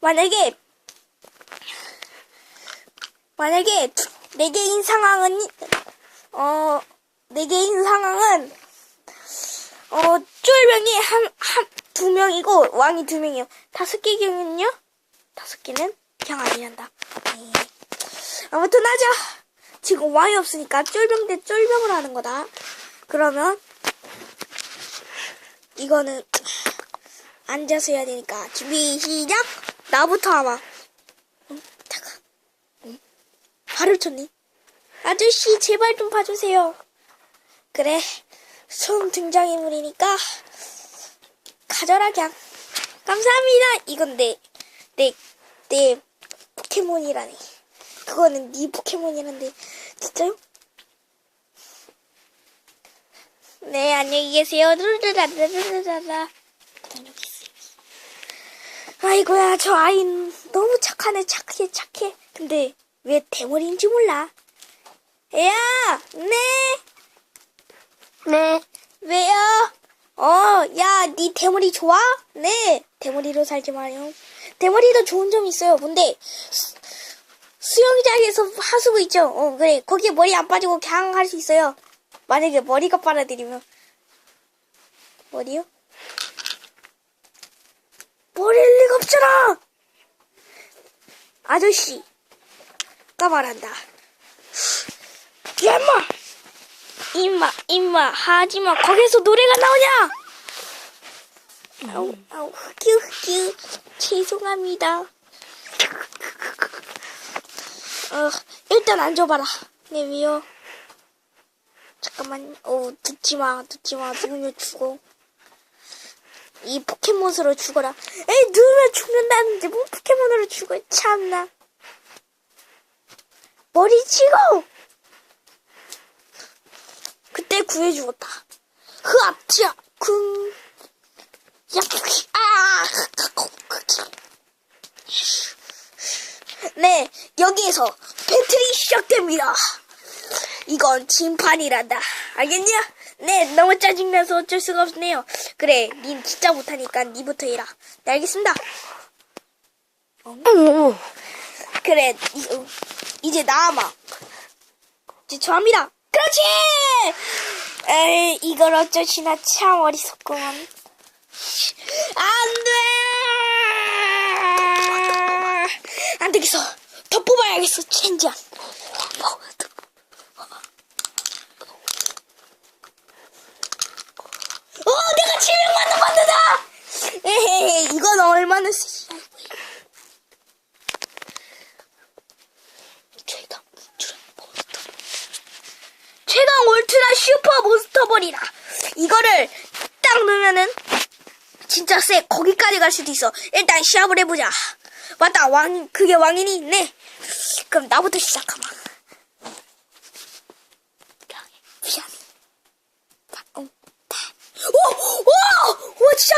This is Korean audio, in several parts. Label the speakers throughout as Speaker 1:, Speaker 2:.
Speaker 1: 만약에 만약에 내 개인 상황은 어내 개인 상황은 어 쫄병이 한 한 두 명이고 왕이 두 명이요. 다섯 개 경우는요? 다섯 개는 그냥 아니란다. 네. 아무튼 하자. 지금 왕이 없으니까 쫄병 대 쫄병을 하는 거다. 그러면 이거는 앉아서 해야 되니까 준비 시작. 나부터 아마. 응? 잠깐. 응? 발을 쳤니? 아저씨 제발 좀 봐주세요. 그래. 처음 등장인물이니까 가져라 그냥. 감사합니다. 이건 내, 내, 내 포켓몬이라네. 그거는 네 포켓몬이란데 진짜요? 네 안녕히 계세요. 르르라르르라라. 그다음 여기. 아이고야 저 아이는 너무 착하네 착해 착해. 근데 왜 대머리인지 몰라. 애야 네
Speaker 2: 네.
Speaker 1: 왜요? 어, 야, 네 대머리 좋아? 네, 대머리로 살지 마요. 대머리도 좋은 점이 있어요. 뭔데? 수, 수영장에서 하수구 있죠? 어, 그래. 거기에 머리 안 빠지고 그냥 할 수 있어요. 만약에 머리가 빨아들이면. 머리요? 머리일 리가 없잖아! 아저씨, 가 말한다. 야, 임마! 임마, 임마, 하지마. 거기서 노래가 나오냐? 아우, 아우, 흑유, 흑유. 죄송합니다. 어, 일단 앉아봐라. 네, 왜요? 잠깐만, 어, 듣지 마, 듣지 마. 누우면 죽어. 이 포켓몬으로 죽어라. 에이, 누우면 죽는다는데, 뭐 포켓몬으로 죽어. 참나. 머리 찍어! 그때 구해 죽었다. 흐압자 쿵. 야, 아, 네, 여기에서 배틀이 시작됩니다. 이건 진판이란다. 알겠냐? 네, 너무 짜증나서 어쩔 수가 없네요. 그래, 닌 진짜 못하니까 니부터 해라. 네, 알겠습니다.
Speaker 2: 오.
Speaker 1: 그래, 이, 어, 이제 나아마. 이제 저 합니다. 그렇지! 에이, 이걸 어쩌시나 참 어리석구만. 안 돼! 안 되겠어. 더 뽑아야겠어, 젠장. 어, 내가 700만원 받는다! 에헤이, 이건 얼마나 쓰지? 최강 울트라 몬스터. 최강 울트라 슈퍼 몬스터볼이라 이거를 딱 넣으면은 진짜 쎄 거기까지 갈 수도 있어. 일단 시합을 해보자. 맞다 왕 그게 왕인이 있네. 그럼 나부터 시작하마. 미안해 어, 오커 야채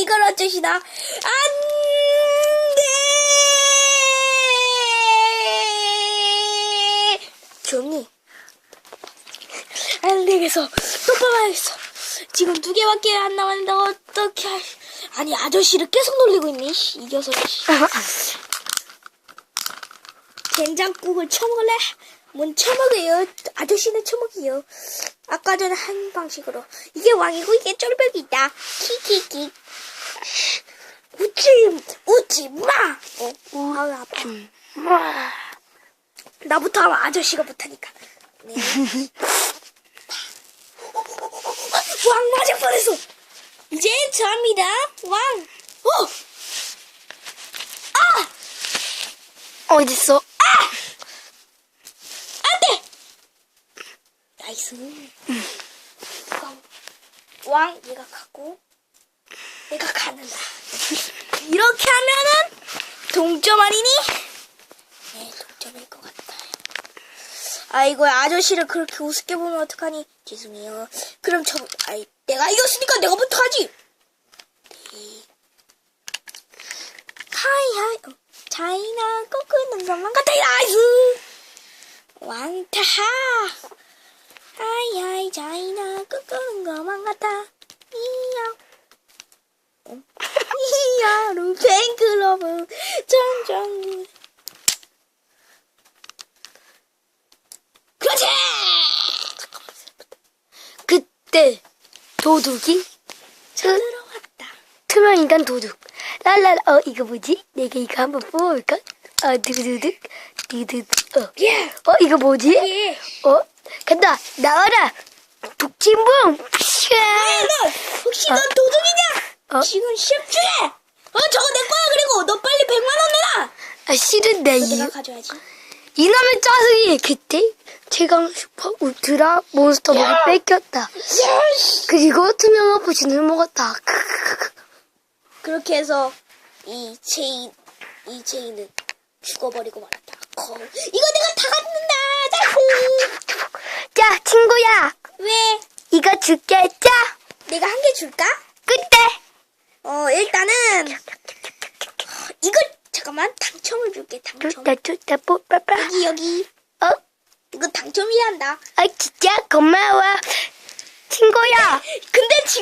Speaker 1: 이걸 어쩌시나? 안 돼! 조용히 안 되겠어. 또 뽑아야겠어. 지금 두 개밖에 안 남았는데 어떻게 할... 아니 아저씨를 계속 놀리고 있네 씨, 이 녀석이. 씨. 된장국을 처먹을래? 뭔 처먹어요? 아저씨는 처먹이요. 아까 전에 한 방식으로. 이게 왕이고 이게 쫄벽이다. 키키키 웃지 웃지 마! 어? 아우 아파 나부터 하면 아저씨가 못하니까. 네. 왕 맞을 뻔했어. 이제 저합니다. 왕! 어! 아!
Speaker 2: 어딨어?
Speaker 1: 안돼! 나이스. 왕, 왕 얘가 갖고 얘가 가는다. 이렇게 하면은 동점 아니니? 네 동점일 것 같아요. 아이고 아저씨를 그렇게 우습게 보면 어떡하니? 죄송해요. 그럼 저 아이 내가 이겼으니까 내가 부터 하지! 네. 하이 하이 어, 차이나 꺾는 것만 같아 나이스! 왕타하! 하이 하이 자이나 끄끄는 것만 같아. 이야 어? 여러분 점점 그렇지
Speaker 2: 그때 도둑이 그
Speaker 1: 들어왔다
Speaker 2: 투명 인간 도둑. 랄랄 어 이거 뭐지? 내가 이거 한번 뽑아볼까? 어. 예어 이거 뭐지?
Speaker 1: 예.
Speaker 2: 어 간다 나와라 북진봉
Speaker 1: 너 혹시 넌 도둑이냐
Speaker 2: 어?
Speaker 1: 지금 시합 중에! 어 저거 내 거야 그리고! 너 빨리 100만 원 내라!
Speaker 2: 아 싫은데
Speaker 1: 이 내가 가져야지.
Speaker 2: 이놈의 짜증이 그때 최강 슈퍼 울트라 몬스터 목을 뺏겼다. 그리고 투명한 포션을 먹었다.
Speaker 1: 그렇게 해서 이 체인 이 체인은 죽어버리고 말았다. 거. 이거 내가 다 갖는다! 자
Speaker 2: 친구야!
Speaker 1: 왜?
Speaker 2: 이거 줄게 자
Speaker 1: 내가 한 개 줄까?
Speaker 2: 그때
Speaker 1: 어 일단은 이거 잠깐만 당첨을 줄게 당첨.
Speaker 2: 좋다 뽀빠빠.
Speaker 1: 여기 여기.
Speaker 2: 어?
Speaker 1: 이거 당첨이란다.
Speaker 2: 아 진짜? 고마워. 친구야.
Speaker 1: 근데 지금